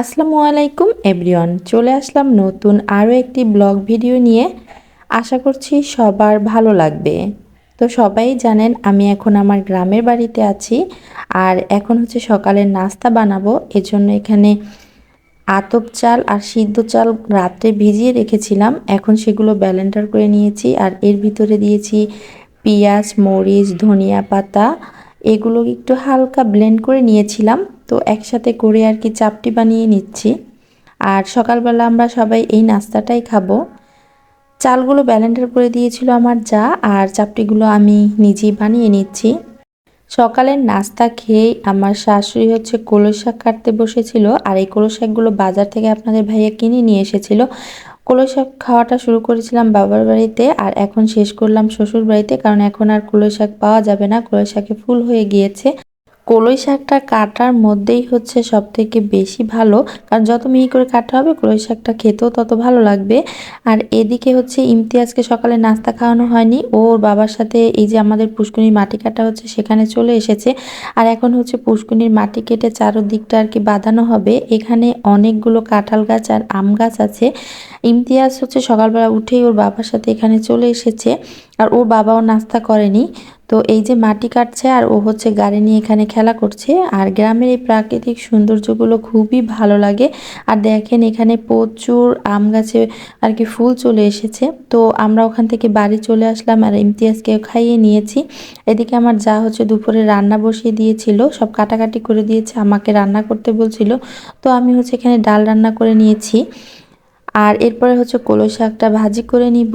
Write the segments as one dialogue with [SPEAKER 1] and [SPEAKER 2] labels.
[SPEAKER 1] আসসালামু আলাইকুম, এভরিওয়ান। চলে আসলাম নতুন আরও একটি ব্লগ ভিডিও নিয়ে। আশা করছি সবার ভালো লাগবে। তো সবাই জানেন, আমি এখন আমার গ্রামের বাড়িতে আছি। আর এখন হচ্ছে সকালের নাস্তা বানাবো। এজন্য এখানে আতপ চাল আর সিদ্ধ চাল রাত্রে ভিজিয়ে রেখেছিলাম। এখন সেগুলো ব্যালেন্ডার করে নিয়েছি। আর এর ভিতরে দিয়েছি পেঁয়াজ, মরিচ, ধনিয়া পাতা। এগুলো একটু হালকা ব্লেন্ড করে নিয়েছিলাম। তো একসাথে করে আর কি চাপটি বানিয়ে নিচ্ছি। আর সকালবেলা আমরা সবাই এই নাস্তাটাই খাব। চালগুলো ব্যালেন্ডার করে দিয়েছিল আমার যা, আর চাপটিগুলো আমি নিজেই বানিয়ে নিচ্ছি। সকালের নাস্তা খেয়েই আমার শাশুড়ি হচ্ছে কলস শাক কাটতে বসেছিল, আর এই কলস শাকগুলো বাজার থেকে আপনাদের ভাইয়া কিনে নিয়ে এসেছিল। কলই শাক খাওয়াটা শুরু করেছিলাম বাবার বাড়িতে, আর এখন শেষ করলাম শ্বশুর বাড়িতে কারণ এখন আর কলই শাক পাওয়া যাবে না। কলই শাকে ফুল হয়ে গিয়েছে। কলই শাকটা কাটার মধ্যেই হচ্ছে সব থেকে বেশি ভালো। কারণ যত মিহি করে কাটা হবে, কলই শাকটা খেতেও তত ভালো লাগবে। আর এদিকে হচ্ছে ইমতিয়াজকে সকালে নাস্তা খাওয়ানো হয়নি। ওর বাবার সাথে এই যে আমাদের পুষ্কুনির মাটি কাটা হচ্ছে, সেখানে চলে এসেছে। আর এখন হচ্ছে পুষ্কুনির মাটি কেটে চারোদিকটা আর কি বাঁধানো হবে। এখানে অনেকগুলো কাঁঠাল গাছ আর আম গাছ আছে। ইমতিয়াজ হচ্ছে সকালবেলা উঠেই ওর বাবার সাথে এখানে চলে এসেছে আর ওর বাবাও নাস্তা করেনি। তো এই যে মাটি কাটছে আর ও হচ্ছে গাড়ি নিয়ে এখানে খেলা করছে। আর গ্রামের এই প্রাকৃতিক সৌন্দর্যগুলো খুবই ভালো লাগে। আর দেখেন এখানে প্রচুর আম গাছে আর কি ফুল চলে এসেছে। তো আমরা ওখান থেকে বাড়ি চলে আসলাম আর ইমতিয়াজকে খাইয়ে নিয়েছি। এদিকে আমার যা হচ্ছে দুপুরে রান্না বসিয়ে দিয়েছিল, সব কাটাকাটি করে দিয়েছে, আমাকে রান্না করতে বলছিল। তো আমি হচ্ছে এখানে ডাল রান্না করে নিয়েছি। আর এরপরে হচ্ছে কলই শাকটা ভাজি করে নিব।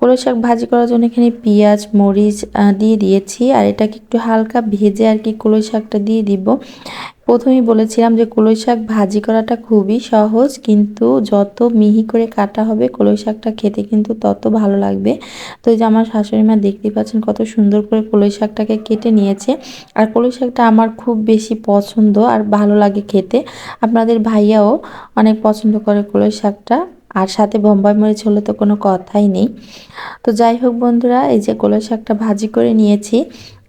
[SPEAKER 1] কলই শাক ভাজি করার জন্য এখানে পেঁয়াজ, মরিচ দিয়ে দিয়েছি। আর এটাকে একটু হালকা ভেজে আর কি কলই শাকটা দিয়ে দিব। প্রথমেই বলেছিলাম যে কলই শাক ভাজি করাটা খুবই সহজ, কিন্তু যত মিহি করে কাটা হবে কলই শাকটা খেতে কিন্তু তত ভালো লাগবে। তো এই যে আমার শাশুড়ি মা দেখতেই পাচ্ছেন কত সুন্দর করে কলই শাকটাকে কেটে নিয়েছে। আর কলই শাকটা আমার খুব বেশি পছন্দ আর ভালো লাগে খেতে। আপনাদের ভাইয়াও অনেক পছন্দ করে কলই শাকটা। আর সাথে বোম্বাই মরিচ হলে তো কোনো কথাই নেই। তো যাই হোক বন্ধুরা, এই যে কলই শাকটা ভাজি করে নিয়েছি।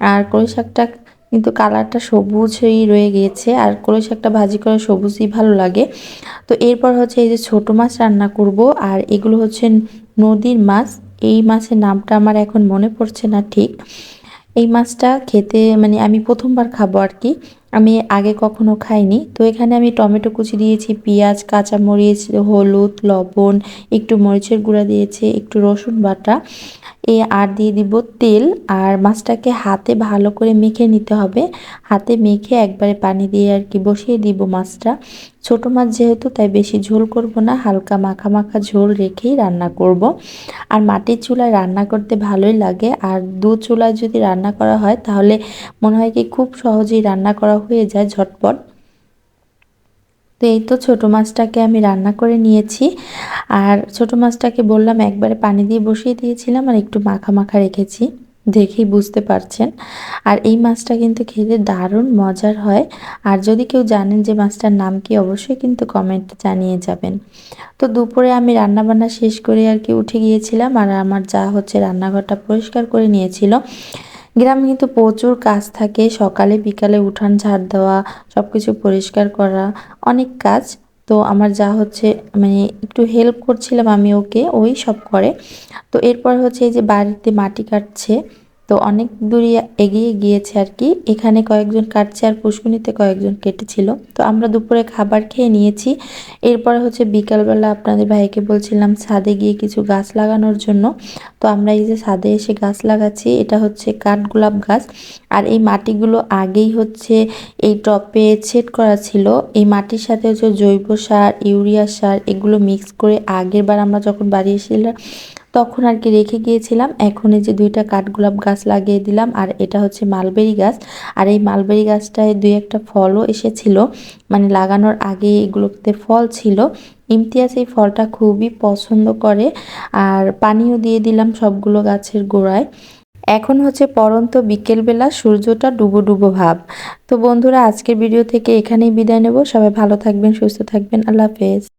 [SPEAKER 1] আর কলই শাকটা কিন্তু কালারটা সবুজ হয়েই রয়ে গিয়েছে। আর কলই শাকটা ভাজি করে সবুজই ভালো লাগে। তো এরপর হচ্ছে এই যে ছোট মাছ রান্না করব। আর এগুলো হচ্ছে নদীর মাছ। এই মাছের নামটা আমার এখন মনে পড়ছে না ঠিক। এই মাছটা খেতে মানে আমি প্রথমবার খাব আর কি। আমি আগে কখনো খাইনি। তো এখানে আমি টমেটো কুচি দিয়েছি, পেঁয়াজ, কাঁচামরিচ, হলুদ, লবণ, একটু মরিচের গুঁড়া দিয়েছি, একটু রসুন বাটা। এ আর দিয়ে দিব তেল আর মাছটাকে হাতে ভালো করে মেখে নিতে হবে। হাতে মেখে একবারে পানি দিয়ে আর কি বসিয়ে দিব মাছটা। ছোট মাছ যেহেতু, তাই বেশি ঝোল করব না, হালকা মাখা মাখা ঝোল রেখেই রান্না করব। আর মাটির চুলায় রান্না করতে ভালোই লাগে। আর দু চুলায় যদি রান্না করা হয়, তাহলে মনে হয় কি খুব সহজেই রান্না করা হয়ে যায় ঝটপট। তো এই তো ছোটো মাছটাকে আমি রান্না করে নিয়েছি। আর ছোট মাছটাকে বললাম একবারে পানি দিয়ে বসিয়ে দিয়েছিলাম আর একটু মাখা মাখা রেখেছি। দেখেই বুঝতে পারছেন। আর এই মাছটা কিন্তু খেতে দারুণ মজার হয়। আর যদি কেউ জানেন যে মাছটার নাম কি, অবশ্যই কিন্তু কমেন্ট জানিয়ে যাবেন। তো দুপুরে আমি রান্নাবান্না শেষ করে আর কি উঠে গিয়েছিলাম। আর আমার যা হচ্ছে রান্নাঘরটা পরিষ্কার করে নিয়েছিল। গ্রামে কিন্তু প্রচুর কাজ থাকে। সকালে, বিকালে উঠান ঝাড় দেওয়া সব কিছু পরিষ্কার করা অনেক কাজ। তো আমার যা হচ্ছে মানে একটু হেল্প করছিলাম আমি ওকে, ওই সব করে। তো এরপর হচ্ছে এই যে বাড়িতে মাটি কাটছে তো অনেক দূরে এগিয়ে গিয়েছে আর কি। এখানে কয়েকজন কাটছে আর পুষ্কুনিতে কয়েকজন কেটেছিল। তো আমরা দুপুরে খাবার খেয়ে নিয়েছি। এরপরে হচ্ছে বিকালবেলা আপনাদের ভাইকে বলছিলাম ছাদে গিয়ে কিছু গাছ লাগানোর জন্য। তো আমরা এই যে ছাদে এসে গাছ লাগাচ্ছি, এটা হচ্ছে কাঠগোলাপ গাছ। আর এই মাটিগুলো আগেই হচ্ছে এই টপে ছেট করা ছিল। এই মাটির সাথে হচ্ছে জৈব সার, ইউরিয়া সার, এগুলো মিক্স করে আগের বার আমরা যখন বাড়ি এসেছিলাম তখন আর কি রেখে গিয়েছিলাম। এখন এই যে দুইটা কাঠগোলাপ গাছ লাগিয়ে দিলাম আর এটা হচ্ছে মালবেরি গাছ। আর এই মালবেরি গাছটায় দুই একটা ফলও এসেছিল। মানে লাগানোর আগে এগুলোতে ফল ছিল। ইমতিয়াজ এই ফলটা খুবই পছন্দ করে আর পানিও দিয়ে দিলাম সবগুলো গাছের গোড়ায়। এখন হচ্ছে পরন্ত বিকেলবেলা সূর্যটা ডুবো ডুবো ভাব। তো বন্ধুরা, আজকের ভিডিও থেকে এখানেই বিদায় নেব। সবাই ভালো থাকবেন, সুস্থ থাকবেন। আল্লাহ হাফেজ।